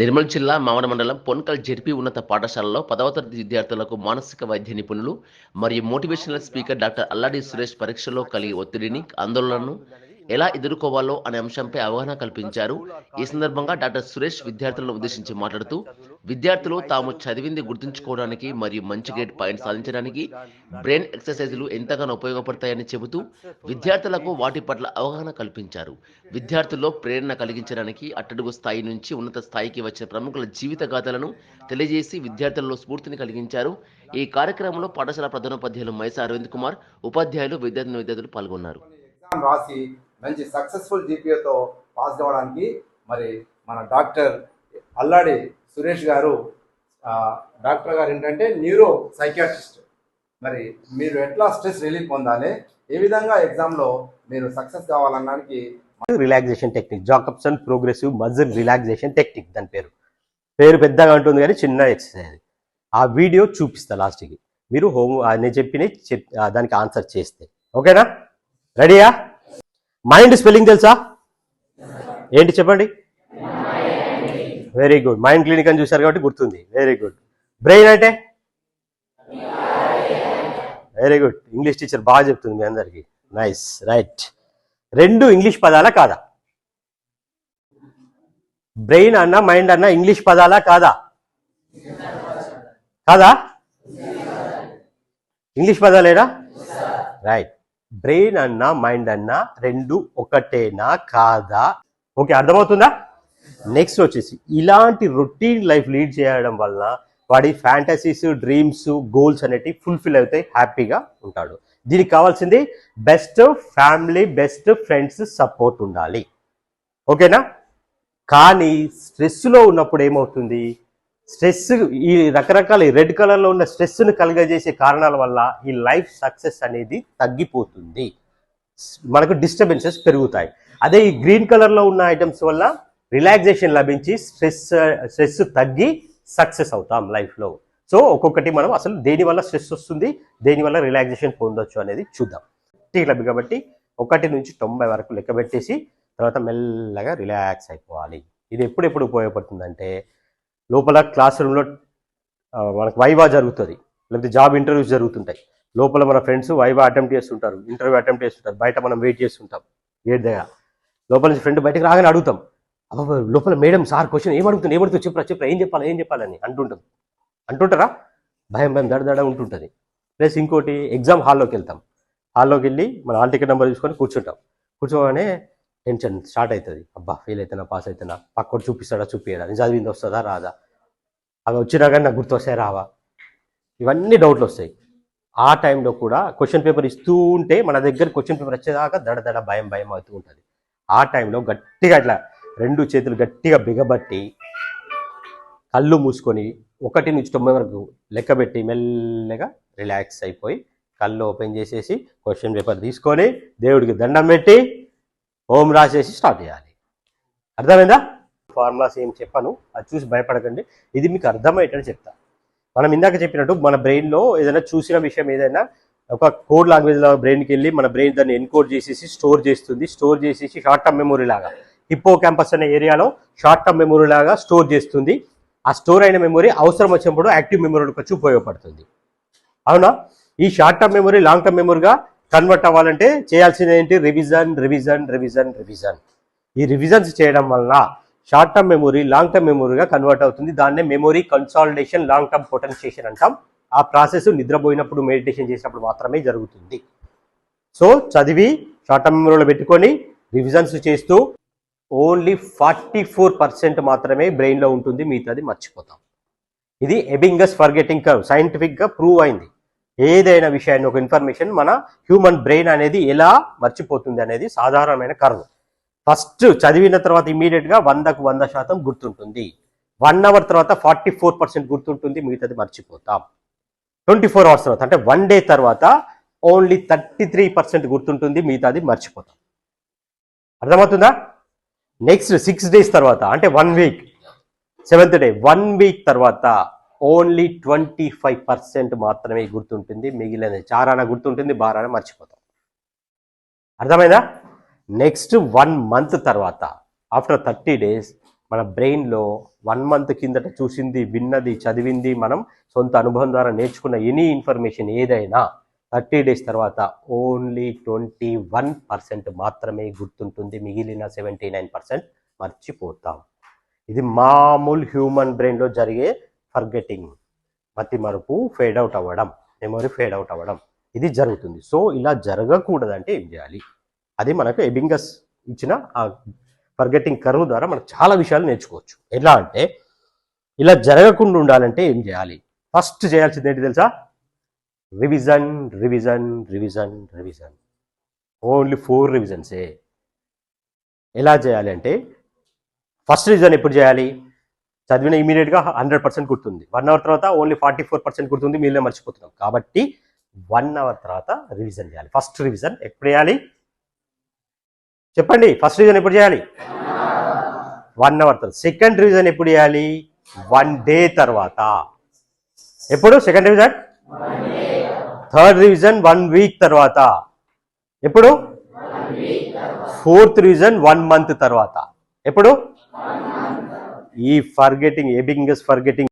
నిర్మల్ జిల్లా మావన మండలం పొన్కల్ జెడ్పీ ఉన్నత పాఠశాలలో పదవ తరగతి విద్యార్థులకు మానసిక వైద్య నిపుణులు మరియు motivational speaker doctor Alladi Suresh పరీక్షలో కలిగి ఒత్తిడిని ఆందోళనను ఎలా ఎదుర్కోవాలో అనే అంశంపై అవగాహన కల్పించారు. ఈ సందర్భంగా డాక్టర్ సురేష్ విద్యార్థులను ఉద్దేశించి మాట్లాడుతూ విద్యార్థులు తాము చదివింది గుర్తుంచుకోవడానికి మరియు మంచి గ్రేడ్ పాయింట్ సాధించడానికి బ్రెయిన్ ఎక్సర్సైజులు ఎంతగానో ఉపయోగపడతాయని చెబుతూ విద్యార్థులకు వాటి పట్ల అవగాహన కల్పించారు. విద్యార్థుల్లో ప్రేరణ కలిగించడానికి అట్టడుగు స్థాయి నుంచి ఉన్నత స్థాయికి వచ్చిన ప్రముఖుల జీవిత గాథలను తెలియజేసి విద్యార్థులలో స్ఫూర్తిని కలిగించారు. ఈ కార్యక్రమంలో పాఠశాల ప్రధానోపాధ్యాయులు మైస అరవింద్ కుమార్ ఉపాధ్యాయులు విద్యార్థిని విద్యార్థులు పాల్గొన్నారు. రాసి మంచి సక్సెస్ఫుల్ జీపీఏతో పాస్ కావడానికి మరి మన డాక్టర్ అల్లాడి సురేష్ గారు డాక్టర్ గారు ఏంటంటే న్యూరో సైకియాట్రిస్ట్ మరి మీరు ఎట్లా స్ట్రెస్ రిలీఫ్ పొందాలి ఏ విధంగా ఎగ్జామ్లో మీరు success కావాలన్నానికి relaxation technique Jacobson progressive muscle relaxation technique దాని పేరు. పేరు పెద్దగా ఉంటుంది కానీ చిన్న ఎక్సర్సైజ్ ఆ వీడియో చూపిస్తా లాస్ట్కి మీరు హోమ్ నేను చెప్పిన చెప్- దానికి ఆన్సర్ చేస్తే. ఓకేనా? రెడీయా మైండ్ స్పెల్లింగ్ తెలుసా? ఏంటి చెప్పండి? వెరీ గుడ్ మైండ్ క్లినిక్ అని చూశారు కాబట్టి గుర్తుంది. వెరీ గుడ్ బ్రెయిన్ అంటే? వెరీ గుడ్ ఇంగ్లీష్ టీచర్ బాగా చెప్తుంది మీ అందరికి. నైస్ రైట్ రెండు ఇంగ్లీష్ పదాలా కాదా? బ్రెయిన్ అన్న మైండ్ అన్న ఇంగ్లీష్ పదాలా కాదా? కాదా? ఇంగ్లీష్ పదాలేనా రైట్ బ్రెయిన్ అన్న మైండ్ అన్న రెండు ఒకటేనా కాదా? ఓకే అర్థమవుతుందా? నెక్స్ట్ వచ్చేసి ఇలాంటి రొటీన్ లైఫ్ లీడ్ చేయడం వల్ల వాడి ఫ్యాంటసీస్ డ్రీమ్స్ గోల్స్ అనేటివి ఫుల్ఫిల్ అవుతాయి హ్యాపీగా ఉంటాడు. దీనికి కావాల్సింది best family best friends support ఉండాలి. ఓకేనా కానీ స్ట్రెస్లో ఉన్నప్పుడు ఏమవుతుంది? స్ట్రెస్ ఈ రకరకాల రెడ్ కలర్లో ఉన్న స్ట్రెస్ను కలుగజేసే కారణాల వల్ల ఈ లైఫ్ సక్సెస్ అనేది తగ్గిపోతుంది. మనకు డిస్టర్బెన్సెస్ పెరుగుతాయి. అదే ఈ గ్రీన్ కలర్లో ఉన్న ఐటమ్స్ వల్ల రిలాక్సేషన్ లభించి స్ట్రెస్ స్ట్రెస్ తగ్గి సక్సెస్ అవుతాం లైఫ్లో. సో ఒక్కొక్కటి మనం అసలు దేని వల్ల స్ట్రెస్ వస్తుంది దేని వల్ల రిలాక్సేషన్ పొందొచ్చు అనేది చూద్దాం. లభి కాబట్టి ఒకటి నుంచి తొంభై వరకు లెక్క పెట్టేసి తర్వాత మెల్లగా రిలాక్స్ అయిపోవాలి. ఇది ఎప్పుడెప్పుడు ఉపయోగపడుతుందంటే లోపల క్లాస్ రూమ్లో మనకు వైవా జరుగుతుంది లేకపోతే జాబ్ ఇంటర్వ్యూస్ జరుగుతుంటాయి. లోపల మన ఫ్రెండ్స్ వైవా అటెంప్ట్ చేస్తుంటారు ఇంటర్వ్యూ అటెంప్ట్ చేస్తుంటారు బయట మనం వెయిట్ చేస్తుంటాం గేట్ దగ్గర లోపల నుంచి ఫ్రెండ్ బయటకు రాగానే అడుగుతాం అబ్బా లోపల మేడం సార్ క్వశ్చన్ ఏమడుగుతుంది ఏమడుగుతుంది చెప్పరా చెప్పరా ఏం చెప్పాలి ఏం చెప్పాలని అంటుంటుంది. అంటుంటారా? భయం భయం దడ దడ ఉంటుంటుంది. ప్లస్ ఇంకోటి ఎగ్జామ్ హాల్లోకి వెళ్తాం. హాల్లోకి వెళ్ళి మన హాల్ టికెట్ నెంబర్ తీసుకొని కూర్చుంటాం. కూర్చోగానే టెన్షన్ స్టార్ట్ అవుతుంది అబ్బా ఫెయిల్ అవుతున్నా పాస్ అవుతున్నా పక్కోడు చూపిస్తాడా చూపించడా నేను చదివింది వస్తుందా రాదా? అవి వచ్చినా కానీ నాకు గుర్తు వస్తాయి రావా? ఇవన్నీ డౌట్లు వస్తాయి. ఆ టైంలో కూడా క్వశ్చన్ పేపర్ ఇస్తూ ఉంటే మన దగ్గర క్వశ్చన్ పేపర్ వచ్చేదాకా దడ దడ భయం భయం అవుతూ ఉంటుంది. ఆ టైంలో గట్టిగా ఇట్లా రెండు చేతులు గట్టిగా బిగబట్టి కళ్ళు మూసుకొని ఒకటి నుంచి తొంభై వరకు లెక్కబెట్టి మెల్లగా రిలాక్స్ అయిపోయి కళ్ళు ఓపెన్ చేసేసి క్వశ్చన్ పేపర్ తీసుకొని దేవుడికి దండం పెట్టి ఓం రాసేసి స్టార్ట్ చేయాలి. అర్థమైందా? ఫార్ములాస్ ఏం చెప్పాను అది చూసి భయపడకండి. ఇది మీకు అర్థమయ్యేటట్టు చెప్తా. మనం ఇందాక చెప్పినట్టు మన బ్రెయిన్లో ఏదైనా చూసిన విషయం ఏదైనా ఒక కోడ్ లాంగ్వేజ్లో బ్రెయిన్కి వెళ్ళి మన బ్రెయిన్ దాన్ని ఎన్కోడ్ చేసేసి స్టోర్ చేస్తుంది స్టోర్ చేసేసి షార్ట్ టర్మ్ మెమొరీ లాగా. హిప్పో క్యాంపస్ అనే ఏరియాలో షార్ట్ టర్మ్ మెమొరీ లాగా స్టోర్ చేస్తుంది. ఆ స్టోర్ అయిన మెమొరీ అవసరం వచ్చినప్పుడు యాక్టివ్ మెమొరీకి వచ్చి ఉపయోగపడుతుంది. అవునా? ఈ short term memory long term మెమొరీగా convert అవ్వాలంటే చేయాల్సింది ఏంటి? రివిజన్ రివిజన్ రివిజన్ రివిజన్ ఈ రివిజన్స్ చేయడం వల్ల short term memory long term మెమొరీగా convert అవుతుంది. దాన్నే memory consolidation long term potentiation అంటాం. ఆ ప్రాసెస్ నిద్రపోయినప్పుడు మెడిటేషన్ చేసినప్పుడు మాత్రమే జరుగుతుంది. సో చదివి షార్ట్ టర్మ్ మెమొరీలో పెట్టుకొని రివిజన్స్ చేస్తూ ఓన్లీ ఫార్టీ ఫోర్ పర్సెంట్ మాత్రమే బ్రెయిన్లో ఉంటుంది మిగతాది మర్చిపోతాం. ఇది ఎబింగస్ ఫర్గెటింగ్ కర్వ్. సైంటిఫిక్గా ప్రూవ్ అయింది. ఏదైనా విషయాన్ని ఒక ఇన్ఫర్మేషన్ మన హ్యూమన్ బ్రెయిన్ అనేది ఎలా మర్చిపోతుంది అనేది సాధారణమైన కర్వ్. ఫస్ట్ చదివిన తర్వాత ఇమీడియట్గా వందకు వంద శాతం గుర్తుంటుంది. వన్ అవర్ తర్వాత ఫార్టీ ఫోర్ పర్సెంట్ గుర్తుంటుంది మిగతాది మర్చిపోతాం. ట్వంటీ ఫోర్ అవర్స్ తర్వాత అంటే వన్ డే తర్వాత ఓన్లీ థర్టీ త్రీ పర్సెంట్ గుర్తుంటుంది మిగతాది మర్చిపోతాం. అర్థమవుతుందా? నెక్స్ట్ సిక్స్ డేస్ తర్వాత అంటే one week seventh day one week తర్వాత ఓన్లీ ట్వంటీ ఫైవ్ పర్సెంట్ మాత్రమే గుర్తుంటుంది. మిగిలిన చారాన గుర్తుంటుంది బారాన మర్చిపోతాం. అర్థమైందా? నెక్స్ట్ వన్ మంత్ తర్వాత ఆఫ్టర్ థర్టీ డేస్ మన బ్రెయిన్లో వన్ మంత్ కిందట చూసింది విన్నది చదివింది మనం సొంత అనుభవం ద్వారా నేర్చుకున్న ఎనీ ఇన్ఫర్మేషన్ ఏదైనా థర్టీ డేస్ తర్వాత ఓన్లీ ట్వంటీ వన్ పర్సెంట్ మాత్రమే గుర్తుంటుంది. మిగిలిన సెవెంటీ నైన్ పర్సెంట్ మర్చిపోతాం. ఇది మామూలు హ్యూమన్ బ్రెయిన్లో జరిగే ఫర్గెటింగ్. మతి మరుపు ఫేడ్ అవుట్ అవ్వడం మెమొరీ ఫేడ్ అవుట్ అవ్వడం ఇది జరుగుతుంది. సో ఇలా జరగకూడదంటే ఏం చేయాలి? అది మనకు ఎబింగస్ ఇచ్చిన ఆ ఫర్గెటింగ్ కర్వ్ ద్వారా మనం చాలా విషయాలు నేర్చుకోవచ్చు. ఎలా అంటే ఇలా జరగకుండా ఉండాలంటే ఏం చేయాలి? ఫస్ట్ చేయాల్సింది ఏంటి తెలుసా? Revision revision revision revision only four రివిజన్సే ఎలా చేయాలి అంటే ఫస్ట్ రివిజన్ ఎప్పుడు చేయాలి? చదివిన ఇమీడియట్గా హండ్రెడ్ పర్సెంట్ గుర్తుంది. వన్ అవర్ తర్వాత ఓన్లీ ఫార్టీ ఫోర్ పర్సెంట్ గుర్తుంది మీరే మర్చిపోతున్నాం. కాబట్టి వన్ అవర్ తర్వాత రివిజన్ చేయాలి. ఫస్ట్ రివిజన్ ఎప్పుడు చేయాలి? చెప్పండి ఫస్ట్ రివిజన్ ఎప్పుడు చేయాలి? వన్ అవర్ తర్వాత. సెకండ్ రివిజన్ ఎప్పుడు చేయాలి? వన్ డే తర్వాత. ఎప్పుడు? Second revision third revision one week తర్వాత. ఎప్పుడు? ఫోర్త్ రివిజన్ వన్ మంత్ తర్వాత. ఎప్పుడు? ఈ ఫర్గెటింగ్ ఎబింగస్ ఫర్గెటింగ్